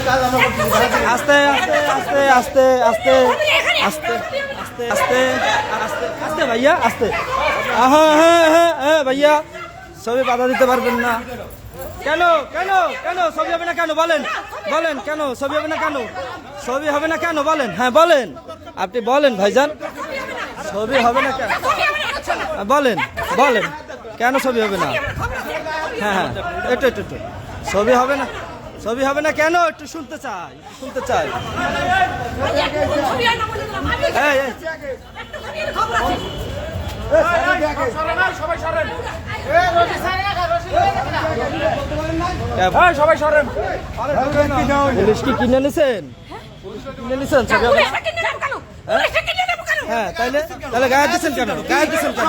আস্তে আস্তে আস্তে আস্তে আস্তে আস্তে আস্তে আস্তে আস্তে ভাইয়া, আস্তে। হ্যাঁ হ্যাঁ হ্যাঁ হ্যাঁ ভাইয়া। ছবি বাধা দিতে পারবেন না। কেন কেন কেন? ছবি হবে না কেন? বলেন বলেন, কেন? ছবি হবে না কেন? ছবি হবে না কেন? বলেন হ্যাঁ বলেন। আপনি বলেন, ভাইজান। ছবি হবে না কেন? বলেন বলেন। কেন ছবি হবে না? হ্যাঁ হ্যাঁ। একটু একটু একটু। ছবি হবে না? ছবি হবে না কেন? একটু শুনতে চাই শুনতে চাই। পুলিশ কি কিনে নিছেন? কিনে নিছেন ছবি না? হ্যাঁ তাইলে তাহলে গায়ে দিচ্ছেন কেন? গায়ে দিচ্ছেন কেন?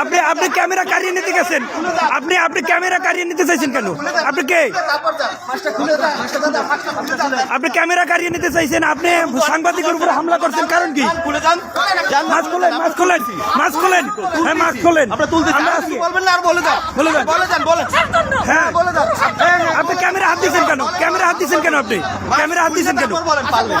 আপনি আপনি ক্যামেরা কারিয়ে নিতে গেছেন। আপনি আপনি ক্যামেরা কারিয়ে নিতে চাইছেন কেন? আপনি কে? আপনি ক্যামেরা কারিয়ে নিতে চাইছেন? আপনি সাংবাদিকের উপর হামলা করছেন কারণ কি? মাছ খোলেন মাছ খোলেন মাছ খোলেন। হ্যাঁ মাছ খোলেন। আমরা বলবেন না আর বলে দাও বলে দেন। বলে যান বলে হ্যাঁ। বলে দাও আপনি ক্যামেরা হাত দিয়েছেন কেন? ক্যামেরা হাত দিয়েছেন কেন আপনি? ক্যামেরা হাত দিয়েছেন কেন?